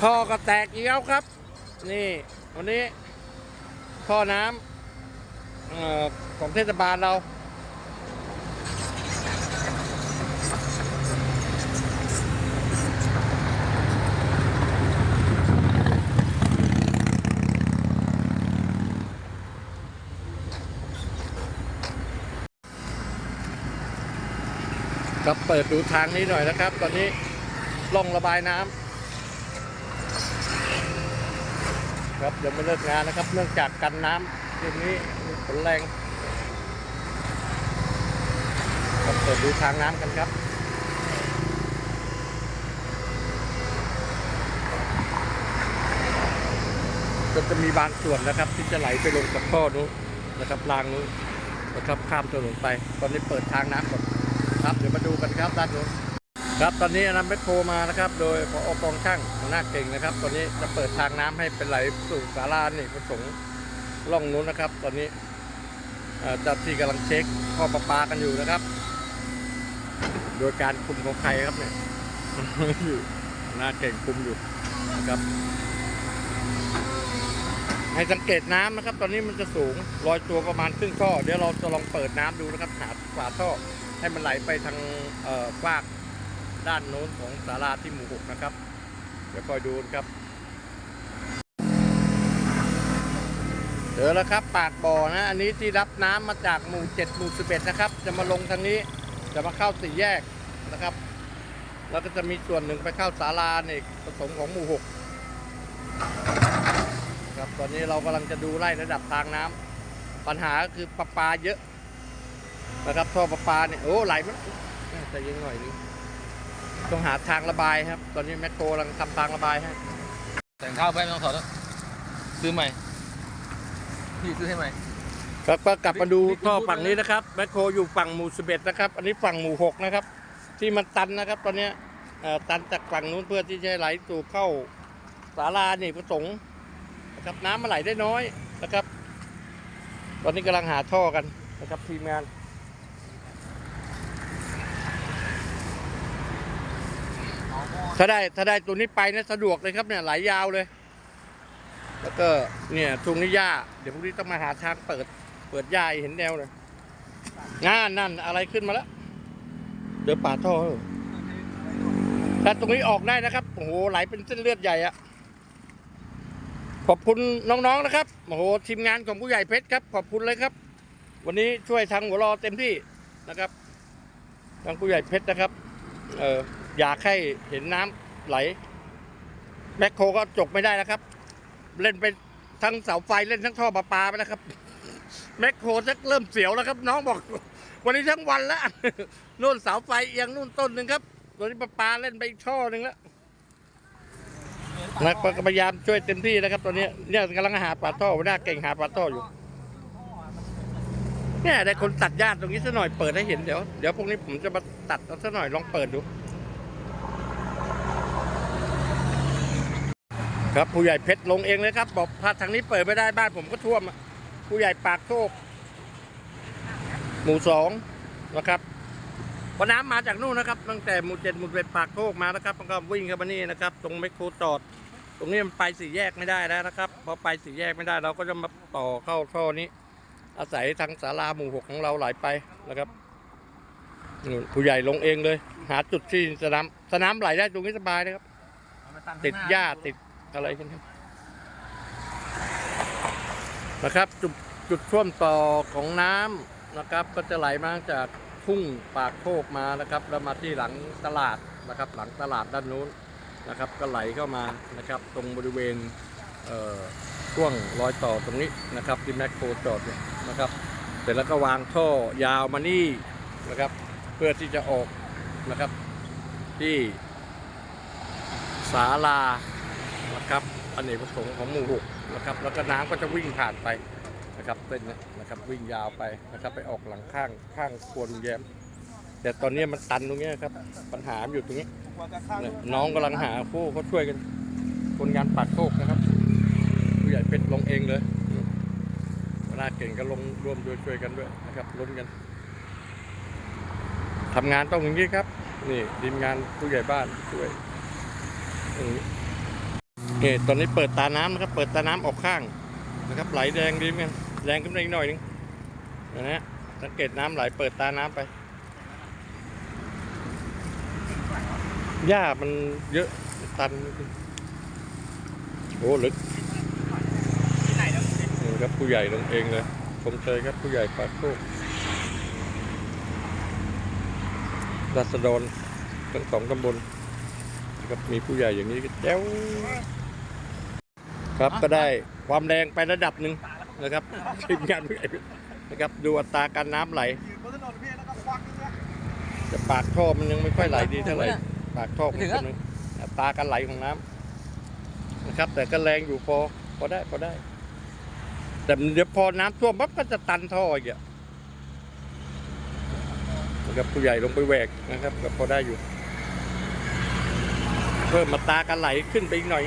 ท่อก็แตกอีกแล้วครับ นี่วันนี้ท่อน้ำออของเทศบาลเรา ครับเปิดดูทางนี้หน่อยนะครับ ตอนนี้ล่องระบายน้ำ ครับยังไม่เลิกงานนะครับ เนื่องจากกันน้ำทีนี้มีฝนแรงครับเปิดดูทางน้ำกันครับก็จะมีบางส่วนนะครับ ที่จะไหลไปลงกับท่อนู้นนะครับรางนู้นนะครับข้ามถนนไป ตอนนี้เปิดทางน้ำก่อนครับ เดี๋ยวมาดูกันครับด้านนู้น ครับตอนนี้นำแมคโครมานะครับ โดยพออกองช่างหัวหน้าเก่งนะครับ ตอนนี้จะเปิดทางน้ำให้เป็นไหลสู่สารานี่ประสงค์ล่องนู้นนะครับ ตอนนี้เจ้าที่กำลังเช็คข้อประปากันอยู่นะครับ โดยการคุมของใครครับเนี่ยอยู่หน้าเก่งคุมอยู่นะครับ ให้สังเกตน้ำนะครับ ตอนนี้มันจะสูงลอยตัวประมาณครึ่งท่อเดี๋ยวเราจะลองเปิดน้ำดูนะครับหาฝาท่อให้มันไหลไปทางเอ่อฟาก ด้านโน้นของศาลาที่หมู่หกนะครับ เดี๋ยวคอยดูนะครับเจอแล้วครับปากบ่อนะ อันนี้ที่รับน้ำมาจากหมู่เจ็ดหมู่สิบเอ็ดนะครับ จะมาลงทางนี้จะมาเข้าสี่แยกนะครับ แล้วก็จะมีส่วนหนึ่งไปเข้าศาลาเนี่ยผสมของหมู่หกครับตอนนี้เรากำลังจะดูไล่ระดับทางน้ำปัญหาก็คือประปาเยอะนะครับท่อประปาเนี่ยโอ้ไหลมันแต่ยังหน่อยนึง ต้องหาทางระบายครับ ตอนนี้แมคโครกำลังทำทางระบายให้แต่งเท้าไปไม่ต้องถอดแล้วซื้อใหม่ พี่ซื้อให้ใหม่ ครับก็กลับมาดูนี่คือท่อพูดฝั่งนี้นะครับแมคโครอยู่ฝั่งหมู่สิบเอ็ดนะครับ อันนี้ฝั่งหมู่หกนะครับ ที่มันตันนะครับ ตอนเนี้ยเอ่อตันจากฝั่งนู้นเพื่อที่จะไหลสู่เข้าศาลานี่ประสงค์นะครับน้ำมันไหลได้น้อยนะครับ ตอนนี้กำลังหาท่อกันนะครับทีมงาน ถ้าได้ถ้าได้ตัวนี้ไปเนะสะดวกเลยครับเนี่ยไหลยาวเลย แล้วก็เนี่ยตรงนี้หญ้าเดี๋ยวพรุ่งนี้ต้องมาหาทางเปิด เปิดหญ้าเห็นแนวเลยงานนั่นอะไรขึ้นมาแล้วเดี๋ยวป่าท่อเออถ้าตรงนี้ออกได้นะครับโอ้โหไหลเป็นเส้นเลือดใหญ่อะขอบคุณน้องๆนะครับโอ้โหทีมงานของผู้ใหญ่เพชรครับ ขอบคุณเลยครับ วันนี้ช่วยทางหัวรอเต็มที่นะครับ ทางผู้ใหญ่เพชรนะครับ เออ อยากให้เห็นน้ำไหลแมคโครก็จกไม่ได้นะครับ เล่นไปทั้งเสาไฟเล่นทั้งท่อประปาไปแล้วครับแมคโครจะเริ่มเสียวแล้วครับ น้องบอก วันนี้ทั้งวันแล้วนู่นเสาไฟเอียงนู่นต้นหนึ่งครับตัวนี้ประปาเล่นไปอีกช่อหนึ่งแล้วนะพยายามช่วยเต็มที่นะครับ ตอนนี้เนี่ยกำลังหาปลาท่อหน้าเก่งหาปลาท่ออยู่เนี่ยได้คนตัดหญ้าตรงนี้สักหน่อยเปิดให้เห็นเดี๋ยวเดี๋ยวพรุ่งนี้ผมจะมาตัดเอาสักหน่อยลองเปิดดู ครับผู้ใหญ่เพชรลงเองเลยครับ บอกถ้าทางนี้เปิดไม่ได้บ้านผมก็ท่วมอะผู้ใหญ่ปากโชคหมู่สองนะครับพอน้ำมาจากนู่นนะครับ ตั้งแต่หมู่เจ็ดหมู่เป็นปากโชคมานะครับมันก็วิ่งเข้ามานี่นะครับ ตรงไมคโครจอด ตรงนี้มันไปสี่แยกไม่ได้แล้วนะครับพอไปสี่แยกไม่ได้เราก็จะมาต่อเข้าท่อนี้ อาศัยทางศาลาหมู่หกของเราไหลไปนะครับผู้ใหญ่ลงเองเลย หาจุดที่สนามสนามไหลได้ตรงนี้สบายนะครับ ติดหญ้าติด อะไรกันครับนะครับจุดจุดท่วมต่อของน้ำนะครับ ก็จะไหลมาจากทุ่งปากโคกมานะครับ แล้วมาที่หลังตลาดนะครับ หลังตลาดด้านนู้นนะครับ ก็ไหลเข้ามานะครับ ตรงบริเวณเอ่อช่วงรอยต่อตรงนี้นะครับที่แมคโครจอดเนี่ยนะครับ เสร็จแล้วก็วางท่อยาวมานี่นะครับ เพื่อที่จะออกนะครับที่ศาลา นะครับอเนกประสงค์ของหมู่หกนะครับแล้วก็น้ำก็จะวิ่งผ่านไปนะครับเส้นนี้นะครับวิ่งยาวไปนะครับไปออกหลังข้างข้างควลุงแย้ม แต่ตอนนี้มันตันตรงนี้ครับปัญหาอยู่ตรงนี้น้องกำลังหาผู้เขาช่วยกัน คนงานปากโคกนะครับผู้ใหญ่เป็ดลงเองเลยหัวหน้าเก่งก็ลงร่วมด้วยช่วยกันด้วยนะครับลุ้นกันทำงานต้องอย่างนี้ครับ นี่ทีมงานผู้ใหญ่บ้านช่วยอย่างนี้ นี่ตอนนี้เปิดตาน้ำนะครับ เปิดตาน้ำออกข้างนะครับ ไหลแรงดีเหมือนกันแรงขึ้นมาอีกหน่อยหนึงนะฮะสังเกตน้ำไหลเปิดตาน้ำไปหญ้ามันเยอะตันโอ้ลึกนี่ครับผู้ใหญ่ลงเองเลยชมเชยครับผู้ใหญ่ปากโคกรัศดรทั้งสองตำบลนะครับมีผู้ใหญ่อย่างนี้ก็แจ้ว ครับก็ได้ความแรงไประดับหนึ่งนะครับทีมงานนะครับดูอัตราการน้ำไหลแต่ปากท่อมันยังไม่ค่อยไหลดีเท่าไหร่ปากท่อมันก็นึงอัตราการไหลของน้ำนะครับ แต่ก็แรงอยู่พอพอได้พอได้ แต่เดี๋ยวพอน้ำท่วมปั๊บก็จะตันท่ออีกอะนะครับผู้ใหญ่ลงไปแหวกนะครับก็พอได้อยู่ เพิ่มอัตราการไหลขึ้นไปอีกหน่อย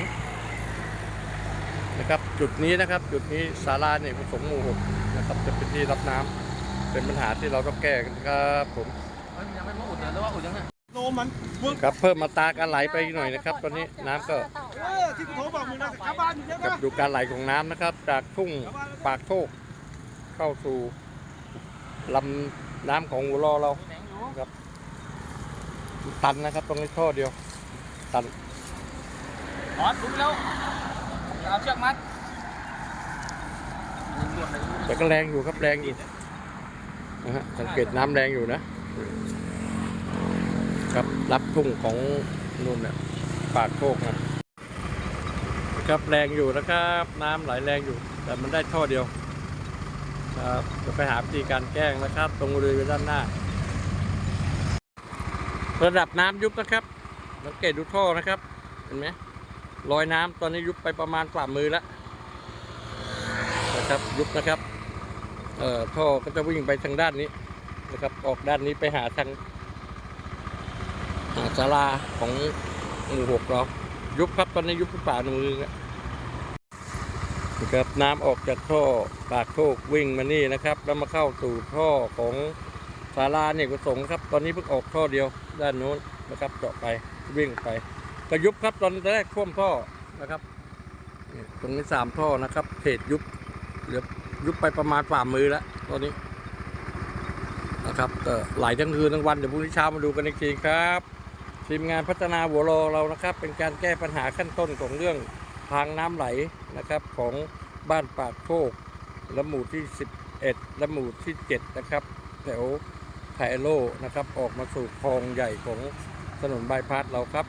นะครับ จุดนี้นะครับ จุดนี้ศาลาเนี่ยผสมหมู่หกนะครับ จะเป็นที่รับน้ำเป็นปัญหาที่เราต้องแก้กันครับผมเฮ้ยยังไม่มาอุดเลยหรือว่าอุดยังเนี่ยโนมันมึงครับเพิ่มมาตราการไหลไปอีกหน่อยนะครับ ตอนนี้น้ำก็เออที่กูโทรบอกมึงนะกลับบ้านอยู่แล้วกับนะดูการไหลของน้ำนะครับ จากทุ่งปากโทกเข้าสู่ลำน้ำของหัวรอเราครับ ตันนะครับตรงนี้ท่อเดียว ตันอ๋อรู้แล้ว เอาเชือกมัดแต่ก็แรงอยู่ครับแรงอยู่นะฮะสังเกตน้ำแรงอยู่นะครับรับทุ่งของนู่นเนี่ยปากโคกนะครับแรงอยู่นะครับ น้ำไหลแรงอยู่ แต่มันได้ท่อเดียวครับจะไปหาวิธีการแก้งนะครับ ตรงบริเวณด้านหน้า ระดับน้ำยุบนะครับสังเกตดูท่อนะครับ เห็นไหม รอยน้ำตอนนี้ยุบไปประมาณฝ่ามือแล้วนะครับยุบนะครับเอ่อท่อก็จะวิ่งไปทางด้านนี้นะครับ ออกด้านนี้ไปหาทางหาศาลาของหมู่หกเรายุบครับตอนนี้ยุบที่ป่ามือนะครับน้ำออกจากท่อปากโคกวิ่งมานี่นะครับ แล้วมาเข้าสู่ท่อของศาลาเนี่ยกุศลครับ ตอนนี้เพิ่งออกท่อเดียวด้านโน้นนะครับเจาะไปวิ่งไป ก็ยุบครับตอนแรกท่วมท่อนะครับตรงนี้สามท่อนะครับเขตยุบเหลือยุบไปประมาณฝ่ามือแล้วตอนนี้นะครับก็ไหลทั้งคืนทั้งวันเดี๋ยวพรุ่งนี้เช้ามาดูกันอีกทีครับทีมงานพัฒนาหัวรอเรานะครับ เป็นการแก้ปัญหาขั้นต้นของเรื่องทางน้ำไหลนะครับของบ้านปากโคกและหมู่ที่ 11 และหมู่ที่ 7 นะครับแถวไทโลนะครับออกมาสู่คลองใหญ่ของถนนบายพาสเราครับ